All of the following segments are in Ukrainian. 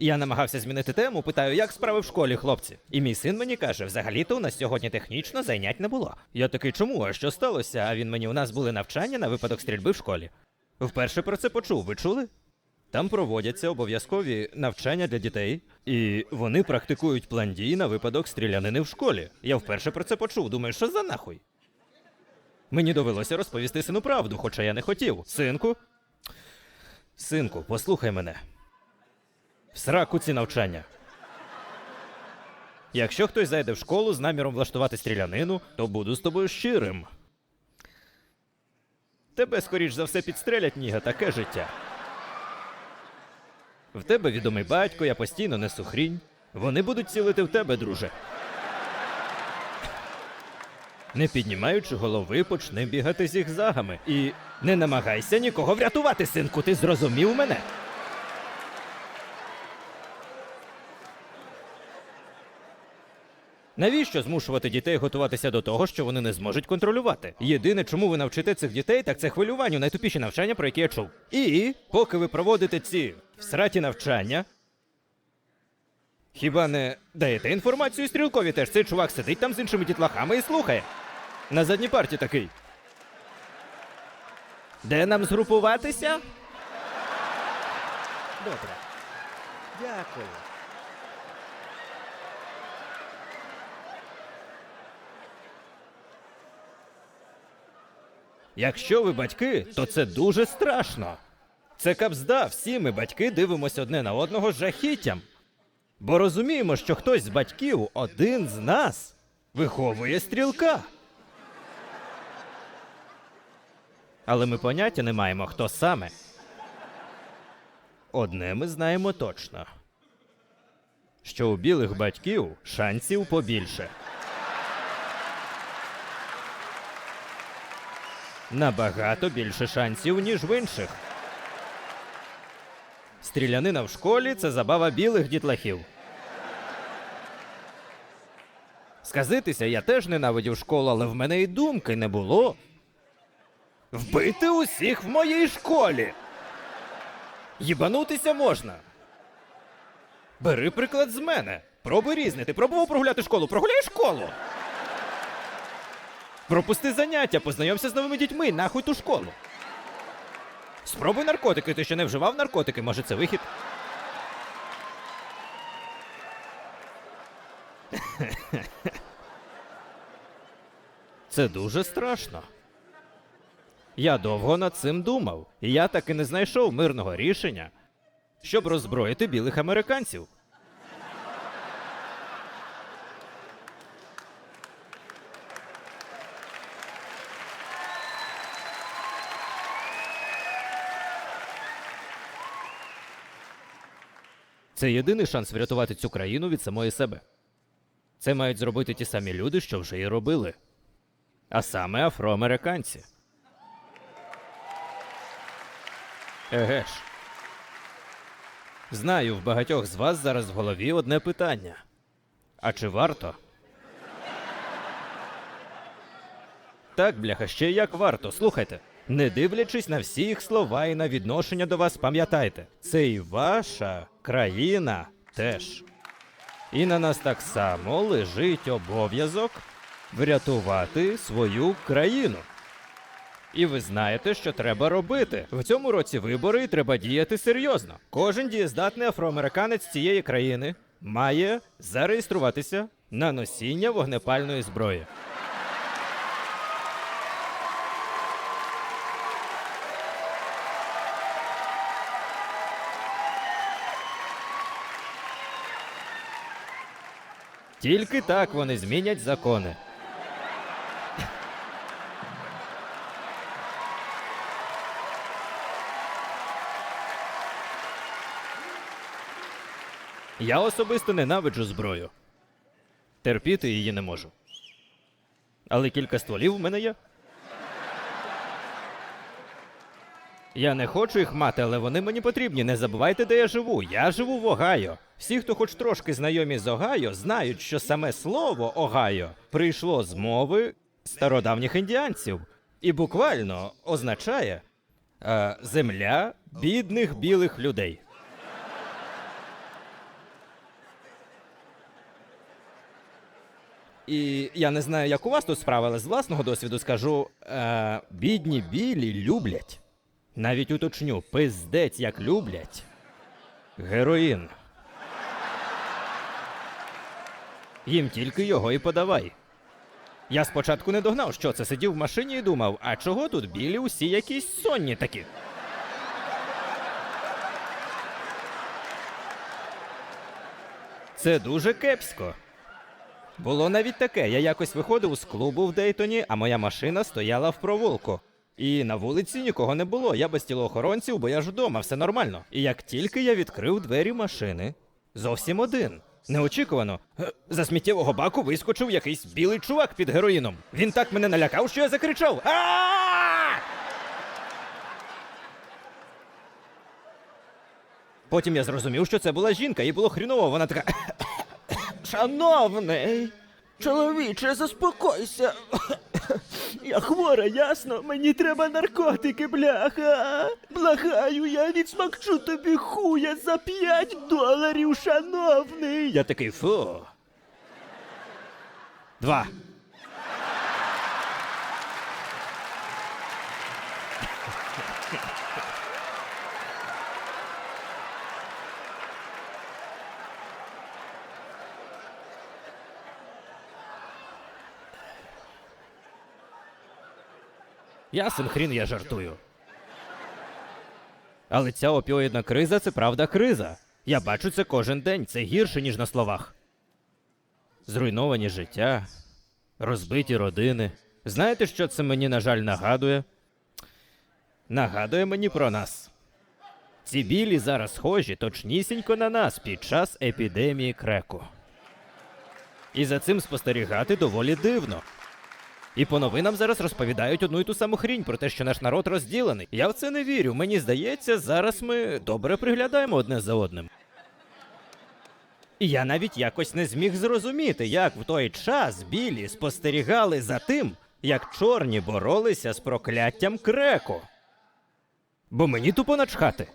Я намагався змінити тему, питаю, як справи в школі, хлопці. І мій син мені каже: взагалі-то у нас сьогодні технічно зайнять не було. Я такий, чому? А що сталося? А він мені у нас були навчання на випадок стрільби в школі. Вперше про це почув. Ви чули? Там проводяться обов'язкові навчання для дітей, і вони практикують план дій на випадок стрілянини в школі. Я вперше про це почув. Думаю, що за нахуй? Мені довелося розповісти сину правду, хоча я не хотів. Синку. Синку, послухай мене. В сраку ці навчання. Якщо хтось зайде в школу з наміром влаштувати стрілянину, то буду з тобою щирим. Тебе, скоріш за все, підстрелять, ніга, таке життя. В тебе відомий батько, я постійно несу хрінь. Вони будуть цілити в тебе, друже. Не піднімаючи голови, почни бігати зігзагами. І не намагайся нікого врятувати, синку, ти зрозумів мене. Навіщо змушувати дітей готуватися до того, що вони не зможуть контролювати? Єдине, чому ви навчите цих дітей, так це хвилюванню, найтупіші навчання, про які я чув. І поки ви проводите ці всраті навчання. Хіба не даєте інформацію стрілкові теж? Цей чувак сидить там з іншими дітлахами і слухає. На задній парті такий. Де нам згрупуватися? Добре. Дякую. Якщо ви батьки, то це дуже страшно. Це капзда, всі ми батьки дивимося одне на одного з жахіттям. Бо розуміємо, що хтось з батьків, один з нас, виховує стрілка. Але ми поняття не маємо, хто саме. Одне ми знаємо точно: що у білих батьків шансів побільше. Набагато більше шансів, ніж в інших. Стрілянина в школі це забава білих дітлахів. Сказитися, я теж ненавидів школу, але в мене і думки не було. Вбити усіх в моїй школі. Їбанутися можна. Бери приклад з мене. Пробуй різне. Ти пробував прогуляти школу? Прогуляй школу. Пропусти заняття, познайомся з новими дітьми, нахуй ту школу. Спробуй наркотики, ти ще не вживав наркотики, може це вихід. Це дуже страшно. Я довго над цим думав, і я таки не знайшов мирного рішення, щоб роззброїти білих американців. Це єдиний шанс врятувати цю країну від самої себе. Це мають зробити ті самі люди, що вже і робили. А саме афроамериканці. Еге ж. Знаю, в багатьох з вас зараз в голові одне питання. А чи варто? Так, бляха, ще як варто. Слухайте. Не дивлячись на всі їх слова і на відношення до вас, пам'ятайте, це і ваша країна теж. І на нас так само лежить обов'язок врятувати свою країну. І ви знаєте, що треба робити. В цьому році вибори і треба діяти серйозно. Кожен дієздатний афроамериканець цієї країни має зареєструватися на носіння вогнепальної зброї. Тільки так вони змінять закони. Я особисто ненавиджу зброю. Терпіти її не можу. Але кілька стволів в мене є. Я не хочу їх мати, але вони мені потрібні. Не забувайте, де я живу. Я живу в Огайо. Всі, хто хоч трошки знайомі з Огайо, знають, що саме слово Огайо прийшло з мови стародавніх індіанців і буквально означає е, земля бідних білих людей. І я не знаю, як у вас тут справа, але з власного досвіду скажу: е, бідні білі люблять. Навіть уточню, пиздець як люблять. Героїн. Їм тільки його і подавай. Я спочатку не догнав, що це сидів в машині і думав, а чого тут білі усі якісь сонні такі. Це дуже кепсько. Було навіть таке. Я якось виходив з клубу в Дейтоні, а моя машина стояла в провулку. І на вулиці нікого не було. Я без тілоохоронців, бо я ж вдома, все нормально. І як тільки я відкрив двері машини, зовсім один. Неочікувано. За сміттєвого баку вискочив якийсь білий чувак під героїном. Він так мене налякав, що я закричав. а Потім я зрозумів, що це була жінка, і було хріново. Вона така. Шановний, чоловіче, заспокойся. Я хвора, ясно? Мені треба наркотики, бляха. Благаю, я відсмакчу тобі хуя за 5 доларів, шановний. Я такий фу. Два. Ясен хрін я жартую. Але ця опіоїдна криза це правда криза. Я бачу це кожен день. Це гірше, ніж на словах. Зруйновані життя, розбиті родини. Знаєте, що це мені, на жаль, нагадує? Нагадує мені про нас. Ці білі зараз схожі точнісінько на нас під час епідемії креку. І за цим спостерігати доволі дивно. І по новинам зараз розповідають одну і ту саму хрінь про те, що наш народ розділений. Я в це не вірю. Мені здається, зараз ми добре приглядаємо одне за одним. І я навіть якось не зміг зрозуміти, як в той час білі спостерігали за тим, як чорні боролися з прокляттям креку. Бо мені тупо начхати.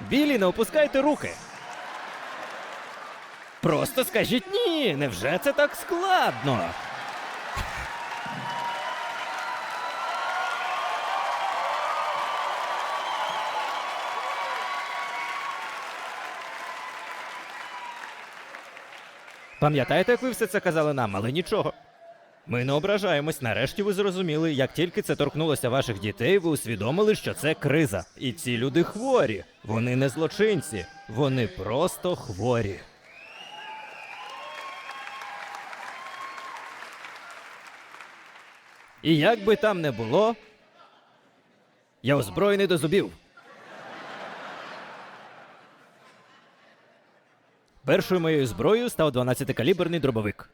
Білі, не опускайте руки. Просто скажіть ні, невже це так складно? Пам'ятаєте, як ви все це казали нам, але нічого. Ми не ображаємось. Нарешті ви зрозуміли, як тільки це торкнулося ваших дітей, ви усвідомили, що це криза. І ці люди хворі. Вони не злочинці, вони просто хворі. І як би там не було, я озброєний до зубів. Першою моєю зброєю став 12-каліберний дробовик.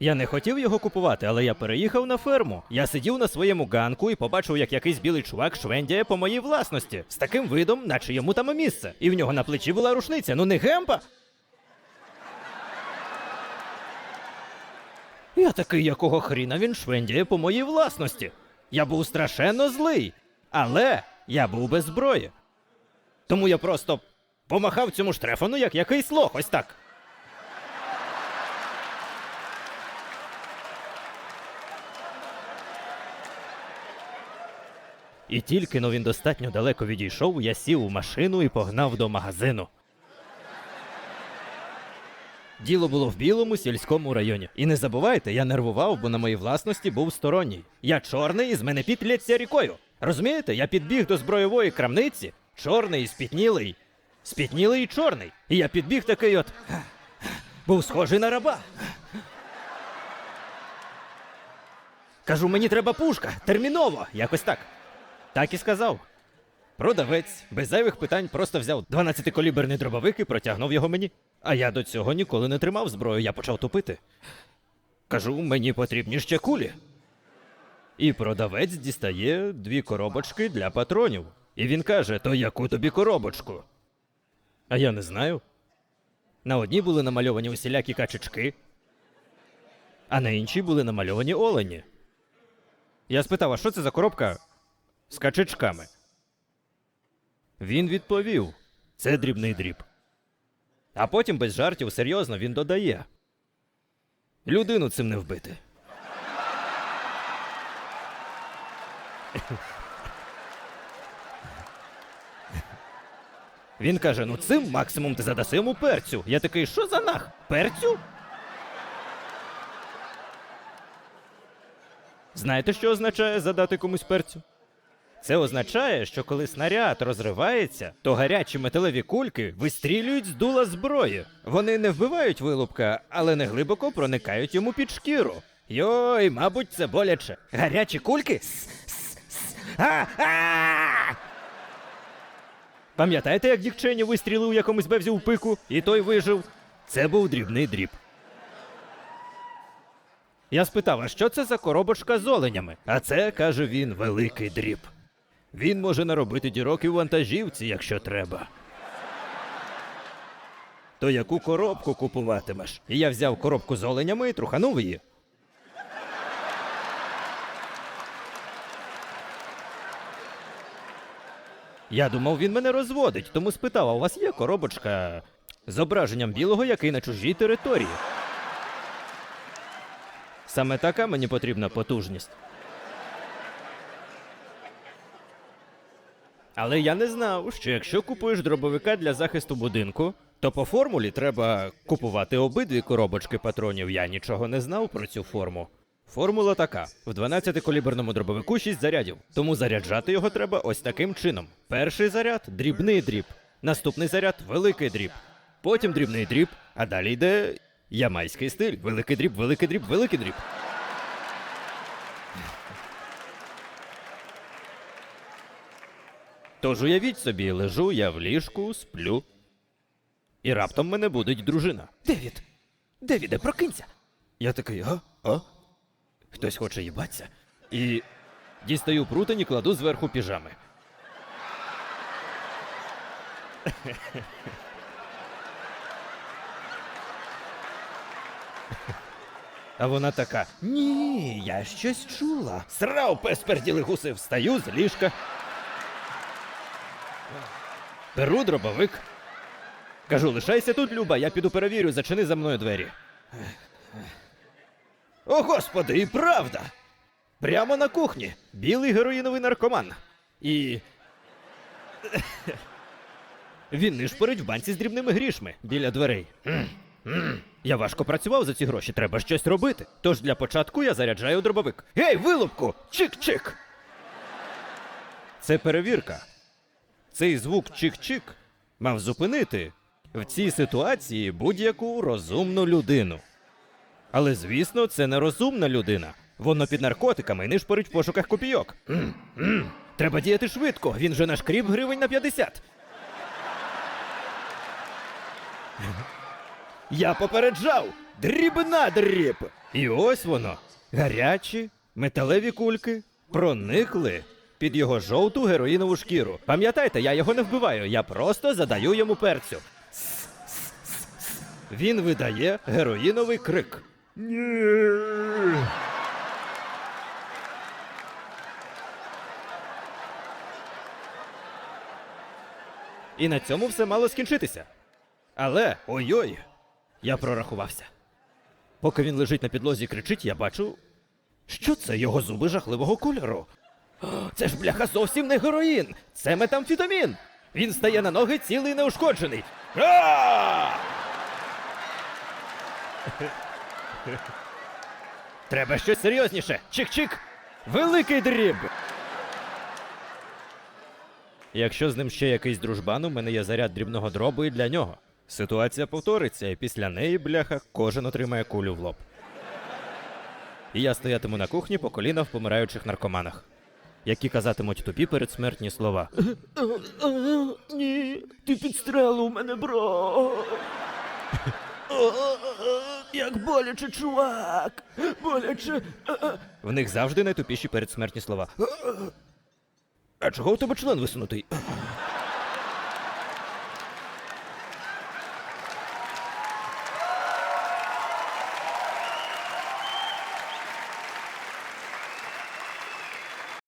Я не хотів його купувати, але я переїхав на ферму. Я сидів на своєму ганку і побачив, як якийсь білий чувак швендяє по моїй власності з таким видом, наче йому там місце. І в нього на плечі була рушниця. Ну не гемпа. Я такий, якого хріна він швендяє по моїй власності. Я був страшенно злий, але я був без зброї. Тому я просто помахав цьому штрефану, як якийсь лох, ось так. І тільки но він достатньо далеко відійшов, я сів у машину і погнав до магазину. Діло було в білому сільському районі. І не забувайте, я нервував, бо на моїй власності був сторонній. Я чорний і з мене пітлється рікою. Розумієте, я підбіг до збройової крамниці, чорний і спітнілий. Спітнілий і чорний. І я підбіг такий от. Був схожий на раба. Кажу, мені треба пушка, терміново, якось так. Так і сказав. Продавець без зайвих питань просто взяв 12-коліберний дробовик і протягнув його мені. А я до цього ніколи не тримав зброю, я почав тупити. Кажу, мені потрібні ще кулі. І продавець дістає дві коробочки для патронів. І він каже: То яку тобі коробочку? А я не знаю. На одній були намальовані усілякі качечки, а на іншій були намальовані олені. Я спитав, а що це за коробка з качечками? Він відповів: це дрібний дріб. А потім без жартів серйозно він додає. Людину цим не вбити. Він каже: ну цим максимум ти задаси йому перцю. Я такий, що за нах? Перцю? Знаєте, що означає задати комусь перцю? Це означає, що коли снаряд розривається, то гарячі металеві кульки вистрілюють з дула зброї. Вони не вбивають вилупка, але не глибоко проникають йому під шкіру. Йой, мабуть, це боляче. Гарячі кульки? Пам'ятаєте, як дівчині вистрілив якомусь бевзі в пику, і той вижив? Це був дрібний дріб. Я спитав, а що це за коробочка з оленями? А це, каже він, великий дріб. Він може наробити дірок і в вантажівці, якщо треба. То яку коробку купуватимеш? І я взяв коробку з оленями і труханув її. Я думав, він мене розводить, тому спитав, а у вас є коробочка з зображенням білого, який на чужій території? Саме така мені потрібна потужність. Але я не знав, що якщо купуєш дробовика для захисту будинку, то по формулі треба купувати обидві коробочки патронів. Я нічого не знав про цю форму. Формула така: в 12-каліберному дробовику 6 зарядів, тому заряджати його треба ось таким чином: перший заряд дрібний дріб, наступний заряд великий дріб, потім дрібний дріб, а далі йде ямайський стиль: великий дріб, великий дріб, великий дріб. Тож уявіть собі, лежу я в ліжку, сплю. І раптом мене будить дружина. Девід! Девіде, прокинься! Я такий, а? А? Хтось хоче їбатися. І дістаю прутень і кладу зверху піжами. А вона така: Ні, я щось чула. Срав пес перділи гуси, встаю з ліжка. Беру дробовик. Кажу, лишайся тут, Люба, я піду перевірю, зачини за мною двері. О, господи, і правда! Прямо на кухні. Білий героїновий наркоман. І. Він нишпорить в банці з дрібними грішми біля дверей. Я важко працював за ці гроші, треба щось робити. Тож для початку я заряджаю дробовик. Гей, вилупку! Чик-чик! Це перевірка. Цей звук чик-чик мав зупинити в цій ситуації будь-яку розумну людину. Але звісно, це не розумна людина. Воно під наркотиками і нишпорить в пошуках копійок. М, м. Треба діяти швидко, він же наш кріп гривень на 50. Я попереджав! Дрібна дріб! І ось воно. Гарячі металеві кульки проникли під його жовту героїнову шкіру. Пам'ятайте, я його не вбиваю, я просто задаю йому перцю. Він видає героїновий крик. Ні. І на цьому все мало скінчитися. Але ой-ой, я прорахувався. Поки він лежить на підлозі і кричить, я бачу, що це його зуби жахливого кольору. Це ж бляха зовсім не героїн, це метамфетамін. Він стає на ноги цілий неушкоджений. Треба щось серйозніше. Чик-чик. Великий дріб. Якщо з ним ще якийсь дружбан, у мене є заряд дрібного дробу і для нього. Ситуація повториться, і після неї, бляха, кожен отримає кулю в лоб. І я стоятиму на кухні по коліна в помираючих наркоманах, які казатимуть тобі передсмертні слова. Ні, ти підстрелив мене, бро. Як боляче, чувак! Боляче. В них завжди найтупіші передсмертні слова. А чого у тебе член висунутий?